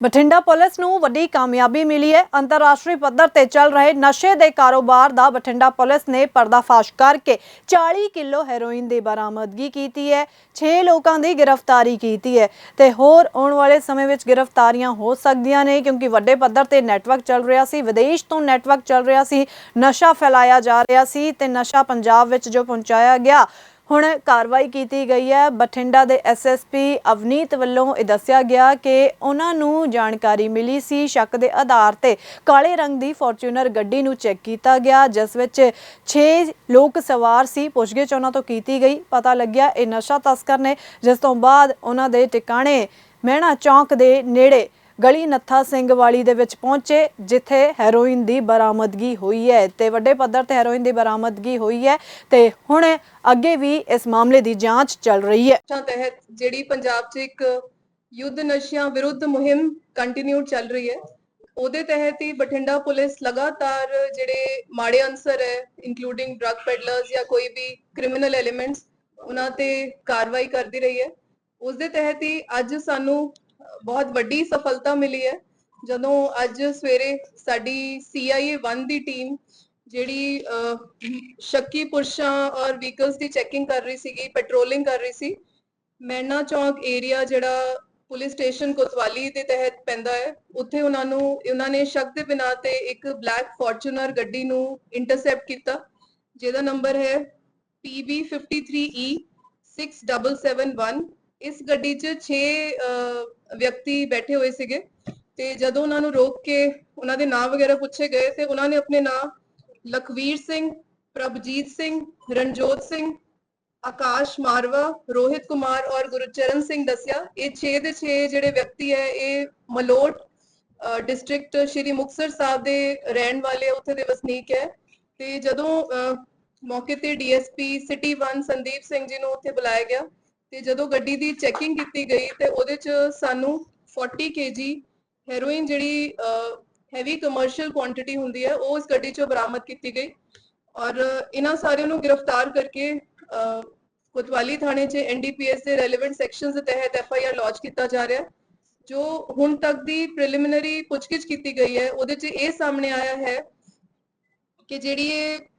Bathinda police ਨੂੰ ਵੱਡੀ ਕਾਮਯਾਬੀ ਮਿਲੀ ਹੈ। ਅੰਤਰਰਾਸ਼ਟਰੀ ਪੱਧਰ ਤੇ ਚੱਲ ਰਹੇ ਨਸ਼ੇ ਦੇ ਕਾਰੋਬਾਰ ਦਾ ਬਠਿੰਡਾ ਪੁਲਿਸ ਨੇ ਪਰਦਾਫਾਸ਼ ਕਰਕੇ 40 ਕਿਲੋ ਹੈਰੋਇਨ ਦੀ ਬਰਾਮਦਗੀ ਕੀਤੀ ਹੈ। 6 ਲੋਕਾਂ ਦੀ ਗ੍ਰਿਫਤਾਰੀ ਕੀਤੀ ਹੈ ਤੇ ਹੋਰ ਆਉਣ ਵਾਲੇ ਸਮੇਂ ਵਿੱਚ ਗ੍ਰਿਫਤਾਰੀਆਂ ਹੋ ਸਕਦੀਆਂ ਨੇ ਕਿਉਂਕਿ ਵੱਡੇ ਪੱਧਰ ਤੇ ਨੈਟਵਰਕ ਚੱਲ ਰਿਹਾ ਸੀ। ਵਿਦੇਸ਼ ਤੋਂ ਨੈਟਵਰਕ ਚੱਲ ਰਿਹਾ ਸੀ। ਨਸ਼ਾ ਫੈਲਾਇਆ ਜਾ ਰਿਹਾ ਸੀ ਤੇ ਨਸ਼ਾ ਪੰਜਾਬ ਵਿੱਚ ਜੋ ਪਹੁੰਚਾਇਆ ਗਿਆ ਹੁਣ ਕਾਰਵਾਈ ਕੀਤੀ ਗਈ ਹੈ। ਬਠਿੰਡਾ ਦੇ ਐਸਐਸਪੀ ਅਵਨੀਤ ਵੱਲੋਂ ਇਹ ਦੱਸਿਆ ਗਿਆ ਕਿ ਉਹਨਾਂ ਨੂੰ ਜਾਣਕਾਰੀ ਮਿਲੀ ਸੀ। ਸ਼ੱਕ ਦੇ ਆਧਾਰ ਤੇ ਕਾਲੇ ਰੰਗ ਦੀ ਫੋਰਚੂਨਰ ਗੱਡੀ ਨੂੰ ਚੈੱਕ ਕੀਤਾ ਗਿਆ, ਜਿਸ ਵਿੱਚ 6 ਲੋਕ ਸਵਾਰ ਸੀ। ਪੁੱਛਗਿੱਛ ਉਹਨਾਂ ਤੋਂ ਕੀਤੀ ਗਈ। ਪਤਾ ਲੱਗਿਆ ਇਹ ਨਸ਼ਾ ਤਸਕਰ ਨੇ, ਜਿਸ ਤੋਂ ਬਾਅਦ ਉਹਨਾਂ ਦੇ ਟਿਕਾਣੇ ਮਹਿਣਾ ਚੌਂਕ ਦੇ ਨੇੜੇ ਗਲੀ ਨੱਥਾ ਸਿੰਘ ਵਾਲੀ ਦੇ ਵਿੱਚ ਪਹੁੰਚੇ, ਜਿੱਥੇ ਹੈਰੋਇਨ ਦੀ ਬਰਾਮਦਗੀ ਹੋਈ ਹੈ। ਤੇ ਵੱਡੇ ਪੱਧਰ ਤੇ ਹੈਰੋਇਨ ਦੀ ਬਰਾਮਦਗੀ ਹੋਈ ਹੈ ਤੇ ਹੁਣ ਅੱਗੇ ਵੀ ਇਸ ਮਾਮਲੇ ਦੀ ਜਾਂਚ ਚੱਲ ਰਹੀ ਹੈ। ਤਹਿਤ ਜਿਹੜੀ ਪੰਜਾਬ 'ਚ ਇੱਕ ਯੁੱਧ ਨਸ਼ਿਆਂ ਵਿਰੁੱਧ ਮੁਹਿੰਮ ਕੰਟੀਨਿਊ ਚੱਲ ਰਹੀ ਹੈ, ਉਹਦੇ ਤਹਿਤ ਹੀ ਬਠਿੰਡਾ ਪੁਲਿਸ ਲਗਾਤਾਰ ਜਿਹੜੇ ਮਾੜੇ ਅਨਸਰ ਹੈ ਇਨਕਲੂਡਿੰਗ ਡਰੱਗ ਪੈਡਲਰਸ ਜਾਂ ਕੋਈ ਵੀ ਕ੍ਰਿਮੀਨਲ ਐਲੀਮੈਂਟਸ ਉਹਨਾਂ ਤੇ ਕਾਰਵਾਈ ਕਰਦੀ ਰਹੀ ਹੈ। ਉਸ ਦੇ ਤਹਿਤ ਹੀ ਅੱਜ ਸਾਨੂੰ ਬਹੁਤ ਵੱਡੀ ਸਫਲਤਾ ਮਿਲੀ ਹੈ। ਜਦੋਂ ਅੱਜ ਸਵੇਰੇ ਸਾਡੀ CIA 1 ਦੀ ਟੀਮ ਜਿਹੜੀ ਅਹ, ਸ਼ੱਕੀ ਪੁਰਸ਼ਾਂ ਔਰ ਵਹੀਕਲਸ ਦੀ ਚੈਕਿੰਗ ਕਰ ਰਹੀ ਸੀਗੀ ਪੈਟਰੋਲਿੰਗ ਕਰ ਰਹੀ ਸੀ ਮੈਨਾ ਚੌਂਕ ਏਰੀਆ ਜਿਹੜਾ ਪੁਲਿਸ ਸਟੇਸ਼ਨ ਕੋਤਵਾਲੀ ਦੇ ਤਹਿਤ ਪੈਂਦਾ ਹੈ ਉੱਥੇ ਉਹਨਾਂ ਨੂੰ ਉਹਨਾਂ ਨੇ ਸ਼ੱਕ ਦੇ ਬਿਨਾਂ ਤੇ ਇੱਕ ਬਲੈਕ ਫੋਰਚੂਨਰ ਗੱਡੀ ਨੂੰ ਇੰਟਰਸੈਪਟ ਕੀਤਾ ਜਿਹਦਾ ਨੰਬਰ ਹੈ PB53E 6771 e ਇਸ ਗੱਡੀ 'ਚ 6 ਵਿਅਕਤੀ ਬੈਠੇ ਹੋਏ ਸੀਗੇ ਤੇ ਜਦੋਂ ਉਹਨਾਂ ਨੂੰ ਰੋਕ ਕੇ ਉਹਨਾਂ ਦੇ ਨਾਂ ਵਗੈਰਾ ਪੁੱਛੇ ਗਏ ਤੇ ਉਹਨਾਂ ਨੇ ਆਪਣੇ ਨਾਂ ਲਖਵੀਰ ਸਿੰਘ ਪ੍ਰਭਜੀਤ ਸਿੰਘ ਰਣਜੋਤ ਸਿੰਘ ਆਕਾਸ਼ ਮਾਰਵਾ ਰੋਹਿਤ ਕੁਮਾਰ ਔਰ ਗੁਰਚਰਨ ਸਿੰਘ ਦੱਸਿਆ। ਇਹ 6 ਦੇ 6 ਜਿਹੜੇ ਵਿਅਕਤੀ ਹੈ ਇਹ ਮਲੋਟ ਡਿਸਟ੍ਰਿਕਟ ਸ਼੍ਰੀ ਮੁਕਤਸਰ ਸਾਹਿਬ ਦੇ ਰਹਿਣ ਵਾਲੇ ਉੱਥੇ ਦੇ ਵਸਨੀਕ ਹੈ। ਤੇ ਜਦੋਂ ਅਹ, ਮੌਕੇ ਤੇ ਡੀਐਸਪੀ ਸਿਟੀ 1 ਸੰਦੀਪ ਸਿੰਘ ਜੀ ਨੂੰ ਉੱਥੇ ਬੁਲਾਇਆ ਗਿਆ ਤੇ ਜਦੋਂ ਗੱਡੀ ਦੀ ਚੈਕਿੰਗ ਕੀਤੀ ਗਈ ਤੇ ਉਹਦੇ ਚ ਸਾਨੂੰ 40 ਕੇਜੀ ਹੈਰੋਇਨ ਜਿਹੜੀ ਹੈਵੀ ਕਮਰਸ਼ੀਅਲ ਕੁਆਂਟੀਟੀ ਹੁੰਦੀ ਹੈ ਉਹ ਇਸ ਗੱਡੀ ਚੋਂ ਬਰਾਮਦ ਕੀਤੀ ਗਈ ਔਰ ਇਹਨਾਂ ਸਾਰਿਆਂ ਨੂੰ ਗ੍ਰਿਫਤਾਰ ਕਰਕੇ ਅਹ, ਕੋਤਵਾਲੀ ਥਾਣੇ 'ਚ ਐਨਡੀਪੀਐਸ ਦੇ ਰੈਲੇਵੈਂਟ ਸੈਕਸ਼ਨਸ ਦੇ ਤਹਿਤ ਐਫਆਈਆਰ ਲੌਂਚ ਕੀਤਾ ਜਾ ਰਿਹਾ ਹੈ ਜੋ ਹੁਣ ਤੱਕ ਦੀ ਪ੍ਰੀਲਿਮਿਨਰੀ ਪੁੱਛਗਿੱਛ ਕੀਤੀ ਗਈ ਹੈ ਉਹਦੇ 'ਚ ਇਹ ਸਾਹਮਣੇ ਆਇਆ ਹੈ ਕਿ ਜਿਹੜੀ ਇਹ